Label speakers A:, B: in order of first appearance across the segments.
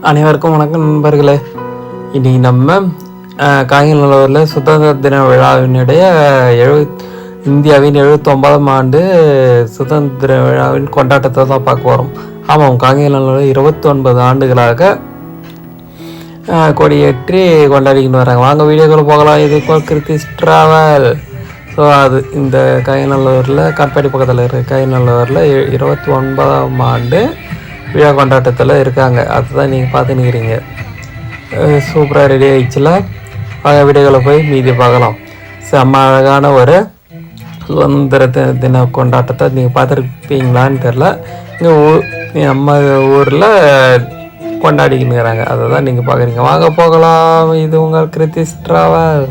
A: அனைவருக்கும் வணக்கம் நண்பர்களே. இன்னைக்கு நம்ம அஹ், காங்கநல்லூரில் சுதந்திர தின விழாவினுடைய எழுபத் இந்தியாவின் எழுபத்தொன்பதாம் ஆண்டு சுதந்திர விழாவின் கொண்டாட்டத்தை தான் பார்க்க போகிறோம் ஆமாம் காங்கநல்லூரில் இருபத்தி ஒன்பது ஆண்டுகளாக கொடியேற்றி கொண்டாடிக்கிட்டு வராங்க. வாங்க வீடியோக்களை போகலாம். இது கிருத்திஸ் ட்ராவல் ஸோ அது இந்த காயநல்லூரில் காட்பாடி பக்கத்தில் இருக்க காயநல்லூரில் இருபத்தி ஒன்பதாம் ஆண்டு விழா கொண்டாட்டத்தில் இருக்காங்க. அதுதான் நீங்கள் பார்த்துன்னுக்கிறீங்க சூப்பராக ரெடி ஆயிடுச்சுல? வீடுகளை போய் மீதி பார்க்கலாம். செம்ம அழகான ஒரு சுதந்திர தின கொண்டாட்டத்தை நீங்கள் பார்த்துருப்பீங்களான்னு தெரில இங்கே ஊர் நம்ம ஊரில் கொண்டாடிக்கின்னுக்கிறாங்க அதை தான் நீங்கள் பார்க்குறீங்க. வாங்க போகலாம். இது உங்கள் கிருத்திஸ் ட்ராவல்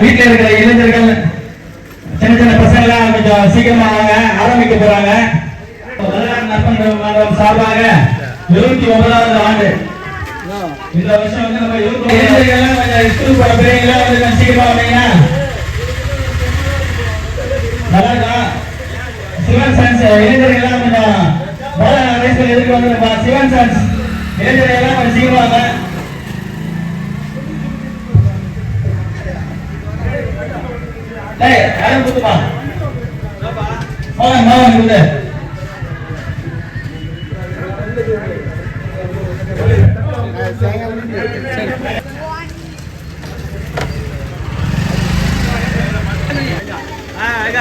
B: வீட்டுல இருக்கிற இளைஞர்கள் சின்ன சின்ன பசங்க எல்லாம் கொஞ்சம் சீக்கிரமா வாங்க ஆரம்பிக்க போறாங்க. சார்பாக இருபத்தி ஒன்பதாவது ஆண்டு. இந்த வருஷம் வந்து நம்ம இருபத்தி இளைஞர்கள் கொஞ்சம் ஸ்கூல் போற பிள்ளைங்களா வந்து கொஞ்சம் சீக்கிரமா வந்தீங்கன்னா நல்லா சிவன் சயின்ஸ் இளைஞர்கள் எல்லாம் கொஞ்சம் வயசுல எதுக்கு வந்து சிவன் சயின்ஸ் இளைஞர்கள் கொஞ்சம் சீக்கிரமா டேய் யாரும் குத்துப்பா மோகன் மோகன் குத்து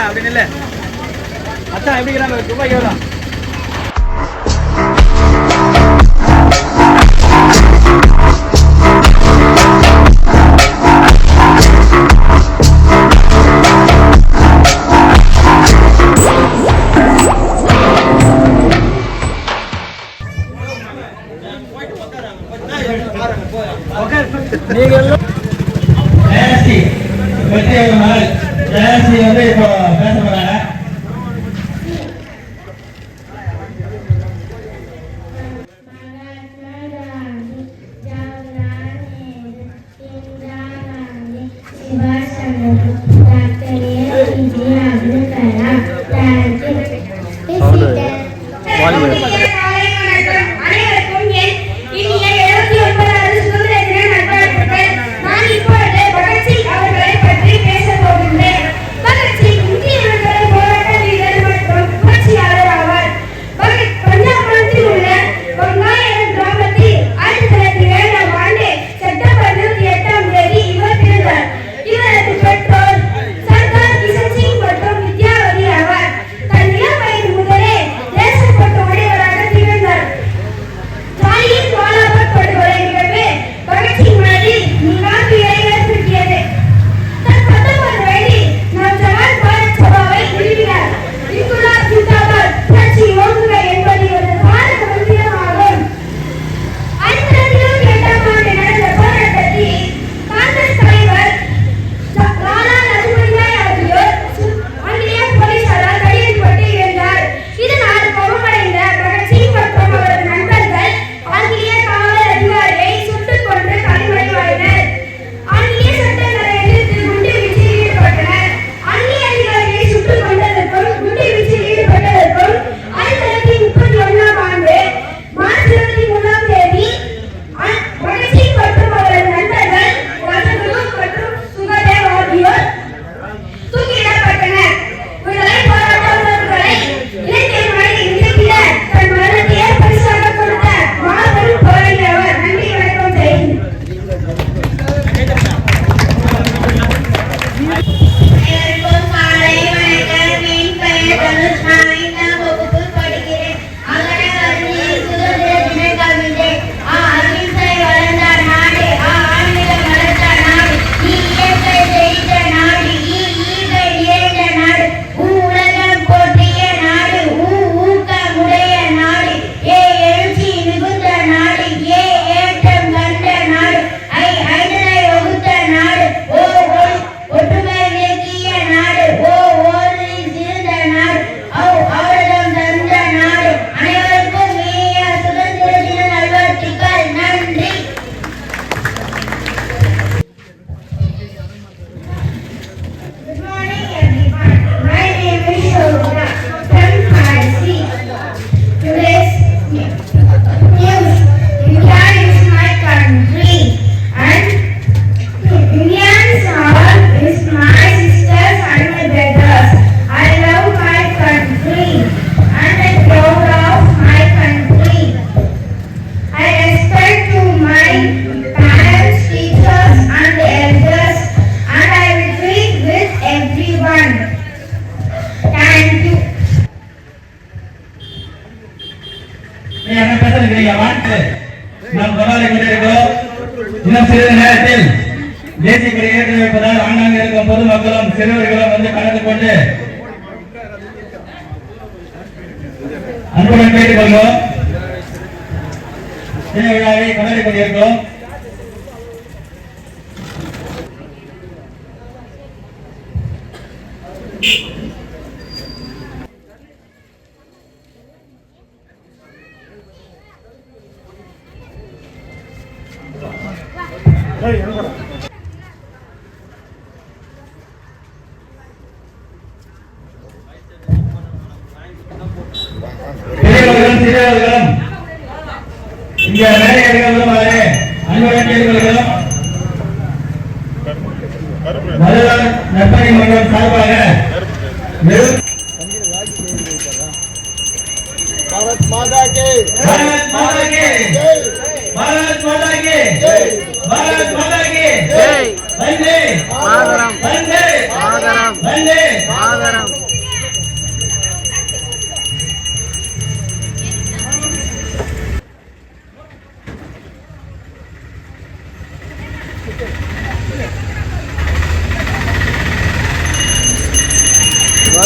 B: அப்படின்னு இல்ல அத்தான் எப்படி இருக்கிறாங்க எவ்வளோ
C: அனைவருக்கும் என்ன பேசுறீங்க வாழ்த்து நாம் கவலை கொண்டிருக்கிறோம்
B: இன்னும் சிறிது நேரத்தில் தேசிய கொடி ஏற்றி வைப்பதால் ஆங்காங்க இருக்கும் பொதுமக்களும் சிறுவர்களும் வந்து கலந்து கொண்டு அன்புடன் கேட்டுக் கொள்வோம் திருவிழாவை கொண்டாடி கொண்டிருக்கிறோம் Thank you. பெரியவர்களும் சிறியவர்களும் இங்க மேலே இருக்கிறவர்களும் அதிலே அன்புடன் கேட்டுக்கொள்கிறோம் மதுரை நற்பணி மன்றம் சார்பாக வெறும்
D: भारत माता के
B: பாரத் மாதா கி பாரத் மாதா கி பாரத் மாதா கி வந்தே வந்தே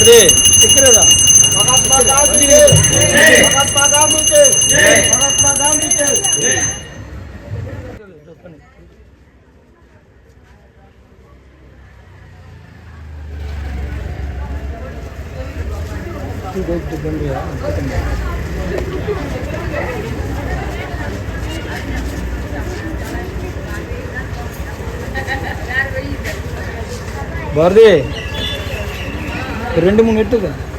D: ಬರ್ರಿ ಸಿಕ್ಕಿರದ ಮಹಾತ್ಮ ಗಾಂಧಿ ಮಹಾತ್ಮ ಗಾಂಧಿ ಮಹಾತ್ಮ ಗಾಂಧಿ
E: ಬರ್ರಿ ரெண்டு மூணு எடுத்துக்க.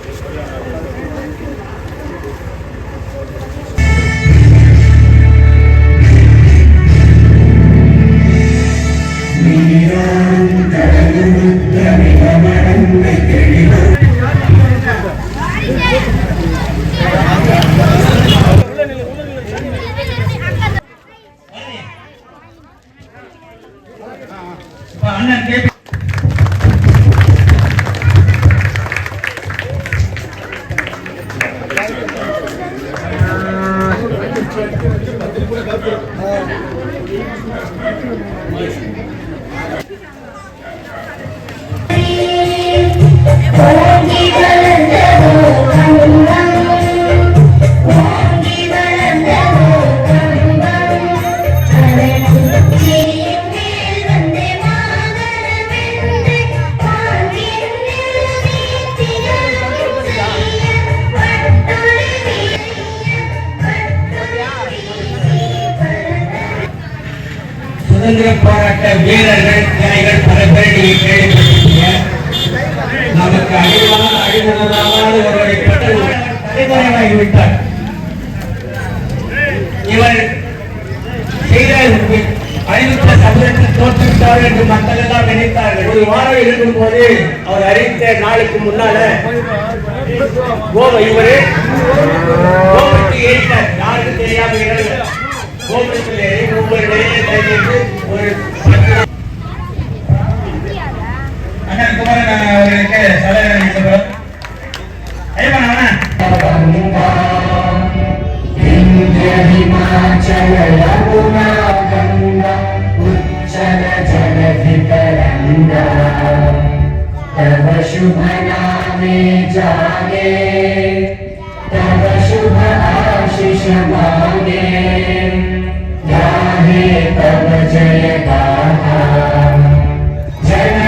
B: போராட்ட வீரர்கள் திணைகள் பல பேர் நீங்க கேள்விப்பட்டிருக்கீங்க நமக்கு அழிவான அழிவுணராத ஒருவரை பற்றி தலைமுறையாகிவிட்டார் இவர் செய்த அறிவித்த சமூகத்தில் தோற்றுவிட்டார் என்று மக்கள் எல்லாம் நினைத்தார்கள். ஒரு வாரம் இருக்கும் போது அவர் அறிவித்த நாளுக்கு முன்னால இவரு கோபுரத்தை
F: तब शुभ जागे तब शुभ आशीष मांगे गाहे तब जय गाथा जय